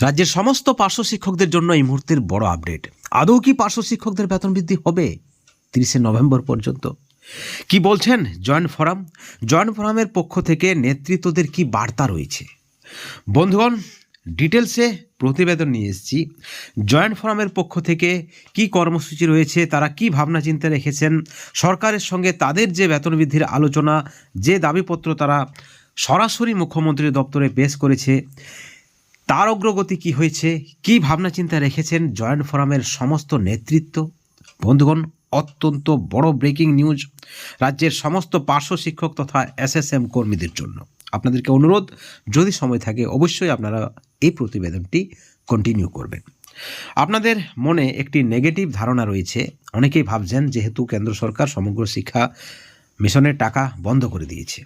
রাজ্যের সমস্ত পার্শ্ব শিক্ষকদের জন্য এই মুহূর্তের বড় আপডেট। আদৌ কি পার্শ্ব শিক্ষকদের বেতন বৃদ্ধি হবে? তিরিশে নভেম্বর পর্যন্ত। কি বলছেন জয়েন্ট ফোরাম? জয়েন্ট ফোরামের পক্ষ থেকে নেতৃত্বদের কি বার্তা রয়েছে? বন্ধুগণ, ডিটেলসে প্রতিবেদন নিয়ে এসেছি। জয়েন্ট ফোরামের পক্ষ থেকে কি কর্মসূচি রয়েছে, তারা কি ভাবনা চিন্তা রেখেছেন, সরকারের সঙ্গে তাদের যে বেতন বৃদ্ধির আলোচনা, যে দাবিপত্র তারা সরাসরি মুখ্যমন্ত্রী দপ্তরে পেশ করেছে তার অগ্রগতি কি হয়েছে? কি ভাবনা চিন্তা রেখেছেন জয়েন্ট ফোরামের সমস্ত নেতৃত্ব? বন্ধুগণ, অত্যন্ত বড় ব্রেকিং নিউজ। রাজ্যের সমস্ত পার্শ্ব শিক্ষক তথা এসএসএম কর্মীদের জন্য। আপনাদেরকে অনুরোধ, যদি সময় থাকে, অবশ্যই আপনারা এই প্রতিবেদনটি কন্টিনিউ করবেন। আপনাদের মনে একটি নেগেটিভ ধারণা রয়েছে। অনেকেই ভাবছেন যেহেতু কেন্দ্র সরকার সমগ্র শিক্ষা মিশনের টাকা বন্ধ করে দিয়েছে।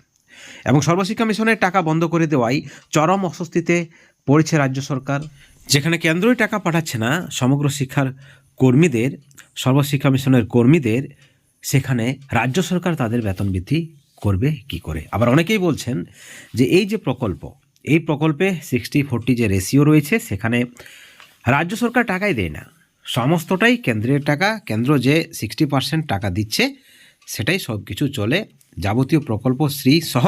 এবং সর্বশিক্ষা মিশনের টাকা বন্ধ করে দেওয়াই চরম অস্বস্তিতে পড়েছে রাজ্য সরকার। যেখানে কেন্দ্রই টাকা পাঠাচ্ছে না, সমগ্র শিক্ষার কর্মীদের, সর্বশিক্ষা মিশনের কর্মীদের, সেখানে রাজ্য সরকার তাদের বেতন বৃদ্ধি করবে কি করে? আবার অনেকেই বলছেন যে এই যে প্রকল্প, এই প্রকল্পে সিক্সটি ফোরটি যে রেশিও রয়েছে, সেখানে রাজ্য সরকার টাকাই দেয় না। সমস্তটাই কেন্দ্রের টাকা, কেন্দ্র যে সিক্সটি পার্সেন্ট টাকা দিচ্ছে, সেটাই সব কিছু চলে। যাবতীয় প্রকল্প শ্রী সহ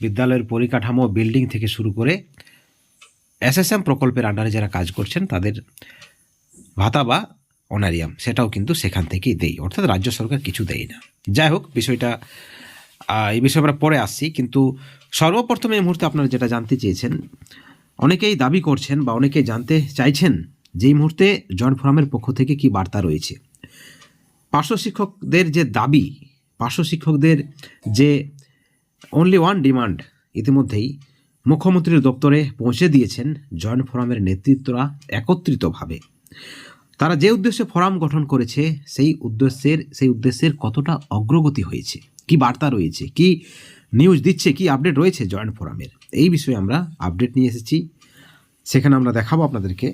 বিদ্যালয়ের পরিকাঠামো বিল্ডিং থেকে শুরু করে এসএসএম প্রকল্পের আন্ডারে যারা কাজ করছেন, তাদের ভাতা বা অনারিয়াম সেটাও কিন্তু সেখান থেকেই দেই। অর্থাৎ রাজ্য সরকার কিছু দেয় না। যাই হোক, বিষয়টা এই বিষয়ে আমরা পরে আসছি। কিন্তু সর্বপ্রথম এই মুহূর্তে আপনারা যেটা জানতে চেয়েছেন, অনেকেই দাবি করছেন বা অনেকেই জানতে চাইছেন যে এই মুহূর্তে জয়েন্ট ফোরামের পক্ষ থেকে কি বার্তা রয়েছে। পার্শ্ব শিক্ষকদের যে দাবি, পার্শ্ব শিক্ষকদের যে অনলি ওয়ান ডিমান্ড ইতিমধ্যেই মুখ্যমন্ত্রীর দপ্তরে পৌঁছে দিয়েছেন জয়েন্ট ফোরামের নেতৃত্বরা একত্রিতভাবে। তারা যে উদ্দেশ্যে ফোরাম গঠন করেছে, সেই উদ্দেশ্যের সেই উদ্দেশ্যের কতটা অগ্রগতি হয়েছে, কি বার্তা রয়েছে, কি নিউজ দিচ্ছে, কি আপডেট রয়েছে জয়েন্ট ফোরামের, এই বিষয়ে আমরা আপডেট নিয়ে এসেছি। সেখানে আমরা দেখাবো আপনাদেরকে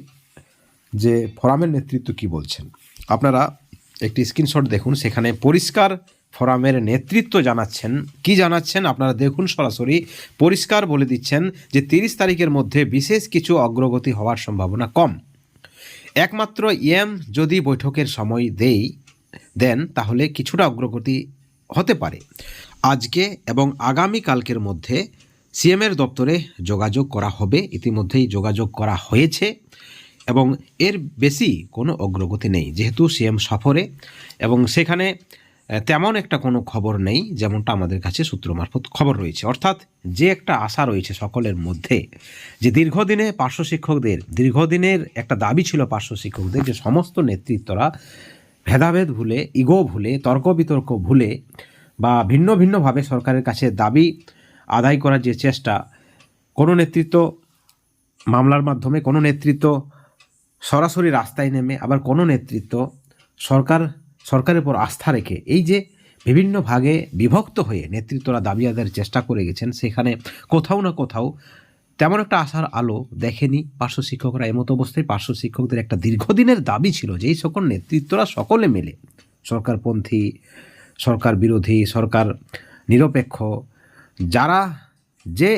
যে ফোরামের নেতৃত্ব কি বলছেন। আপনারা একটি স্ক্রিনশট দেখুন, সেখানে পরিষ্কার ফোরামের নেতৃত্ব জানাচ্ছেন। কি জানাচ্ছেন? আপনারা দেখুন সরাসরি। পরিষ্কার বলে দিচ্ছেন যে তিরিশ তারিখের মধ্যে বিশেষ কিছু অগ্রগতি হওয়ার সম্ভাবনা কম। একমাত্র ইএম যদি বৈঠকের সময় দেই, দেন তাহলে কিছুটা অগ্রগতি হতে পারে। আজকে এবং আগামী কালকের মধ্যে সিএমের দপ্তরে যোগাযোগ করা হবে। ইতিমধ্যেই যোগাযোগ করা হয়েছে এবং এর বেশি কোনো অগ্রগতি নেই, যেহেতু সিএম সফরে এবং সেখানে তেমন একটা কোনো খবর নেই, যেমনটা আমাদের কাছে সূত্র মারফত খবর রয়েছে। অর্থাৎ যে একটা আশা রয়েছে সকলের মধ্যে, যে দীর্ঘদিনে পার্শ্ব শিক্ষকদের, দীর্ঘদিনের একটা দাবি ছিল পার্শ্ব শিক্ষকদের যে সমস্ত নেতৃত্বরা ভেদাভেদ ভুলে, ইগো ভুলে, তর্ক বিতর্ক ভুলে বা ভিন্ন ভিন্নভাবে সরকারের কাছে দাবি আদায় করার যে চেষ্টা, কোনো নেতৃত্ব মামলার মাধ্যমে, কোনো নেতৃত্ব সরাসরি রাস্তায় নেমে, আবার কোনো নেতৃত্ব সরকার সরকারের উপর আস্থা রেখে এই যে বিভিন্ন ভাগে বিভক্ত হয়ে নেতৃত্বরা দাবি আদায়ের চেষ্টা করে গেছেন, সেখানে কোথাও না কোথাও তেমন একটা আশার আলো দেখেনি পার্শ্ব শিক্ষকরা। এমতো অবস্থায় পার্শ্ব শিক্ষকদের একটা দীর্ঘদিনের দাবি ছিল যে এই সকল নেতৃত্বরা সকলে মিলে সরকারপন্থী সরকার বিরোধী সরকার নিরপেক্ষ, যারা যে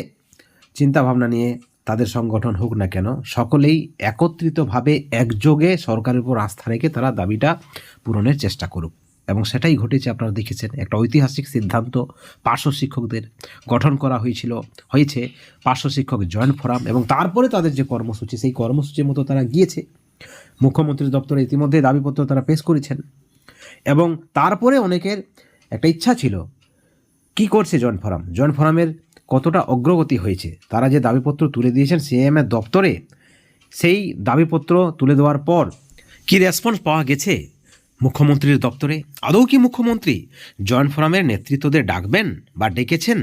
চিন্তাভাবনা নিয়ে তাদের সংগঠন হোক না কেন, সকলেই একত্রিতভাবে একযোগে সরকারের উপর আস্থা রেখে তারা দাবিটা পূরণের চেষ্টা করুক। এবং সেটাই ঘটেছে, আপনারা দেখেছেন, একটা ঐতিহাসিক সিদ্ধান্ত পার্শ্ব শিক্ষকদের গঠন করা হয়েছিল। হয়েছে পার্শ্ব শিক্ষক জয়েন্ট ফোরাম এবং তারপরে তাদের যে কর্মসূচি, সেই কর্মসূচির মতো তারা গিয়েছে। মুখ্যমন্ত্রীর দপ্তরে ইতিমধ্যে দাবিপত্র তারা পেশ করেছেন। এবং তারপরে অনেকের একটা ইচ্ছা ছিল, কি করছে জয়েন্ট ফোরাম? জয়েন্ট ফোরামের কতটা অগ্রগতি হয়েছে, তারা যে দাবিপত্র তুলে দিয়েছেন সিএম এর দপ্তরে, সেই দাবিপত্র তুলে দেওয়ার পর কি রেসপন্স পাওয়া গেছে মুখ্যমন্ত্রীর দপ্তরে? আদৌ কি মুখ্যমন্ত্রী জয়েন্ট ফোরামের নেতৃত্বদের ডাকবেন বা ডেকেছেন?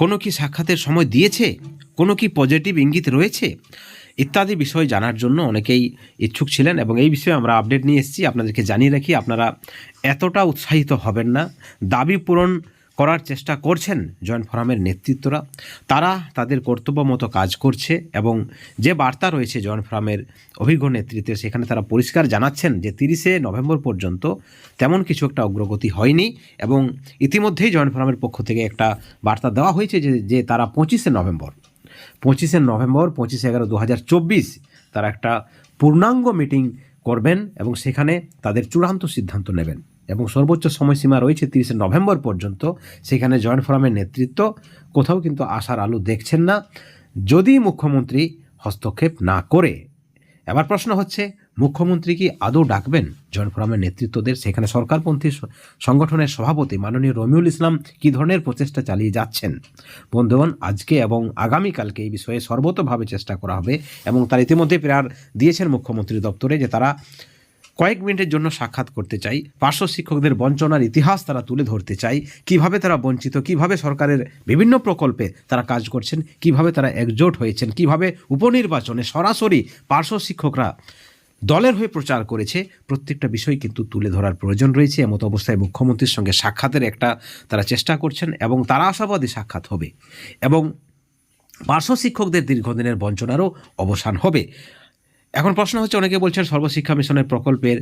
কোনো কি সাক্ষাতের সময় দিয়েছে? কোনো কি পজিটিভ ইঙ্গিত রয়েছে? ইত্যাদি বিষয় জানার জন্য অনেকেই ইচ্ছুক ছিলেন এবং এই বিষয়ে আমরা আপডেট নিয়ে এসেছি। আপনাদেরকে জানিয়ে রাখি, আপনারা এতটা উৎসাহিত হবেন না। দাবি পূরণ করার চেষ্টা করছেন জয়েন্ট ফোরামের নেতৃত্বরা। তারা তাদের কর্তব্য মতো কাজ করছে এবং যে বার্তা রয়েছে জয়েন্ট ফোরামের অভিজ্ঞ নেতৃত্বে সেখানে তারা পরিষ্কার জানাচ্ছেন যে তিরিশে নভেম্বর পর্যন্ত তেমন কিছু একটা অগ্রগতি হয়নি এবং ইতিমধ্যেই জয়েন্ট ফোরামের পক্ষ থেকে একটা বার্তা দেওয়া হয়েছে যে যে তারা পঁচিশে নভেম্বর পঁচিশে নভেম্বর, পঁচিশে এগারো দু হাজার চব্বিশ তারা একটা পূর্ণাঙ্গ মিটিং করবেন এবং সেখানে তাদের চূড়ান্ত সিদ্ধান্ত নেবেন। এবং সর্বোচ্চ সময়সীমা রয়েছে তিরিশে নভেম্বর পর্যন্ত। সেখানে জয়েন্ট ফোরামের নেতৃত্ব কোথাও কিন্তু আশার আলো দেখছেন না। যদি মুখ্যমন্ত্রী হস্তক্ষেপ না করে, এবার প্রশ্ন হচ্ছে, মুখ্যমন্ত্রী কি আদৌ ডাকবেন জয়েন্ট ফোরামের নেতৃত্বদের? সেখানে সরকারপন্থী সংগঠনের সভাপতি মাননীয় রমিউল ইসলাম কী ধরনের প্রচেষ্টা চালিয়ে যাচ্ছেন? বন্ধুগণ, আজকে এবং আগামীকালকে এই বিষয়ে সর্বতভাবে চেষ্টা করা হবে এবং তার ইতিমধ্যে প্রেয়ার দিয়েছেন মুখ্যমন্ত্রী দপ্তরে যে তারা কয়েক মিনিটের জন্য সাক্ষাৎ করতে চাই। পার্শ্ব শিক্ষকদের বঞ্চনার ইতিহাস তারা তুলে ধরতে চাই। কীভাবে তারা বঞ্চিত? কীভাবে সরকারের বিভিন্ন প্রকল্পে তারা কাজ করছেন? কীভাবে তারা একজোট হয়েছেন? কীভাবে উপনির্বাচনে সরাসরি পার্শ্ব শিক্ষকরা দলের হয়ে প্রচার করেছে? প্রত্যেকটা বিষয় কিন্তু তুলে ধরার প্রয়োজন রয়েছে। এমতো অবস্থায় মুখ্যমন্ত্রীর সঙ্গে সাক্ষাতের একটা তারা চেষ্টা করছেন এবং তারা আশাবাদী সাক্ষাৎ হবে এবং পার্শ্ব শিক্ষকদের দীর্ঘদিনের বঞ্চনারও অবসান হবে। এখন প্রশ্ন হচ্ছে, অনেকে বলছেন সর্বশিক্ষা মিশনের প্রকল্পের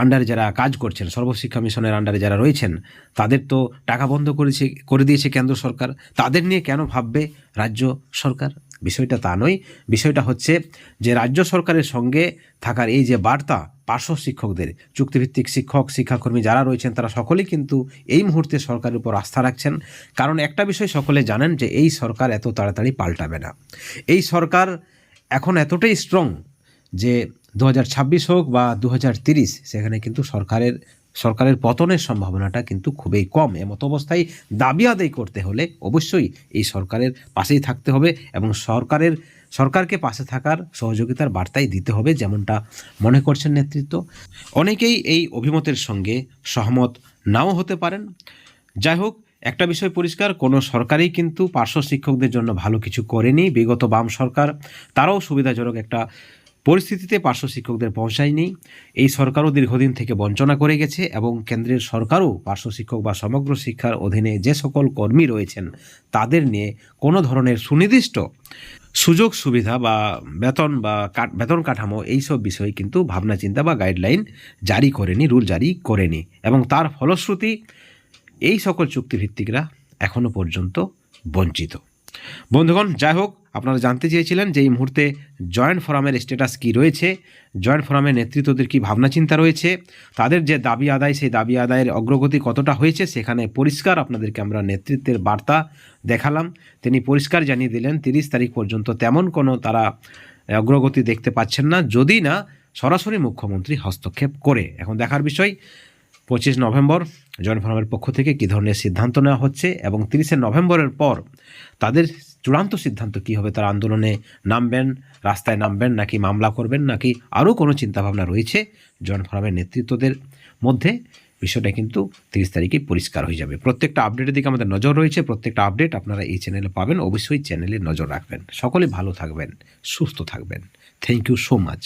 আন্ডারে যারা কাজ করছেন, সর্বশিক্ষা মিশনের আন্ডারে যারা রয়েছেন, তাদের তো টাকা বন্ধ করেছে, করে দিয়েছে কেন্দ্র সরকার। তাদের নিয়ে কেন ভাববে রাজ্য সরকার? বিষয়টা তা নয়। বিষয়টা হচ্ছে যে, রাজ্য সরকারের সঙ্গে থাকার এই যে বার্তা পার্শ্ব শিক্ষকদের, চুক্তিভিত্তিক শিক্ষক, শিক্ষাকর্মী যারা রয়েছেন, তারা সকলেই কিন্তু এই মুহূর্তে সরকারের উপর আস্থা রাখছেন। কারণ একটা বিষয় সকলে জানেন যে, এই সরকার এত তাড়াতাড়ি পাল্টাবে না। এই সরকার এখন এতটাই স্ট্রং যে দু হাজার ছাব্বিশ হোক বা দু সেখানে কিন্তু সরকারের সরকারের পতনের সম্ভাবনাটা কিন্তু খুবই কম। এমত অবস্থায় দাবি আদায় করতে হলে অবশ্যই এই সরকারের পাশেই থাকতে হবে এবং সরকারের, সরকারকে পাশে থাকার সহযোগিতার বার্তাই দিতে হবে যেমনটা মনে করছেন নেতৃত্ব। অনেকেই এই অভিমতের সঙ্গে সহমত নাও হতে পারেন। যাই হোক, একটা বিষয় পরিষ্কার, কোনো সরকারই কিন্তু পার্শ্ব শিক্ষকদের জন্য ভালো কিছু করেনি। বিগত বাম সরকার, তারাও সুবিধাজনক একটা পরিস্থিতিতে পার্শ্ব শিক্ষকদের পৌঁছায়নি এই সরকারও দীর্ঘদিন থেকে বঞ্চনা করে গেছে এবং কেন্দ্রের সরকারও পার্শ্ব শিক্ষক বা সমগ্র শিক্ষার অধীনে যে সকল কর্মী রয়েছেন, তাদের নিয়ে কোনো ধরনের সুনির্দিষ্ট সুযোগ, সুবিধা বা বেতন বা বেতন কাঠামো এইসব বিষয়ে কিন্তু ভাবনা, চিন্তা বা গাইডলাইন জারি করেনি, রুল জারি করেনি এবং তার ফলশ্রুতি এই সকল চুক্তিভিত্তিকরা এখনও পর্যন্ত বঞ্চিত। বন্ধুগণ, যাই হোক আপনারা জানতে চেয়েছিলেন যে এই মুহূর্তে জয়েন্ট ফোরামের স্ট্যাটাস কী রয়েছে, জয়েন্ট ফোরামের নেতৃত্বদের কী ভাবনা চিন্তা রয়েছে, তাদের যে দাবি আদায়, সেই দাবি আদায়ের অগ্রগতি কতটা হয়েছে সেখানে পরিষ্কার আপনাদেরকে আমরা নেতৃত্বের বার্তা দেখালাম। তিনি পরিষ্কার জানিয়ে দিলেন, তিরিশ তারিখ পর্যন্ত তেমন কোনো তারা অগ্রগতি দেখতে পাচ্ছেন না, যদি না, সরাসরি মুখ্যমন্ত্রী হস্তক্ষেপ করে। এখন দেখার বিষয়, পঁচিশ নভেম্বর, জয়েন্ট ফোরামের পক্ষ থেকে কী ধরনের সিদ্ধান্ত নেওয়া হচ্ছে এবং তিরিশে নভেম্বরের পর তাদের চূড়ান্ত সিদ্ধান্ত কি হবে? তারা আন্দোলনে নামবেন, রাস্তায় নামবেন নাকি মামলা করবেন নাকি আরও কোনো চিন্তাভাবনা রয়েছে? জন ফোরামের নেতৃত্বদের মধ্যে বিষয়টা কিন্তু তিরিশ তারিখে পরিষ্কার হয়ে যাবে। প্রত্যেকটা আপডেটের দিকে আমাদের নজর রয়েছে। প্রত্যেকটা আপডেট আপনারা এই চ্যানেলে পাবেন। অবশ্যই চ্যানেলে নজর রাখবেন। সকলে ভালো থাকবেন, সুস্থ থাকবেন। Thank you so much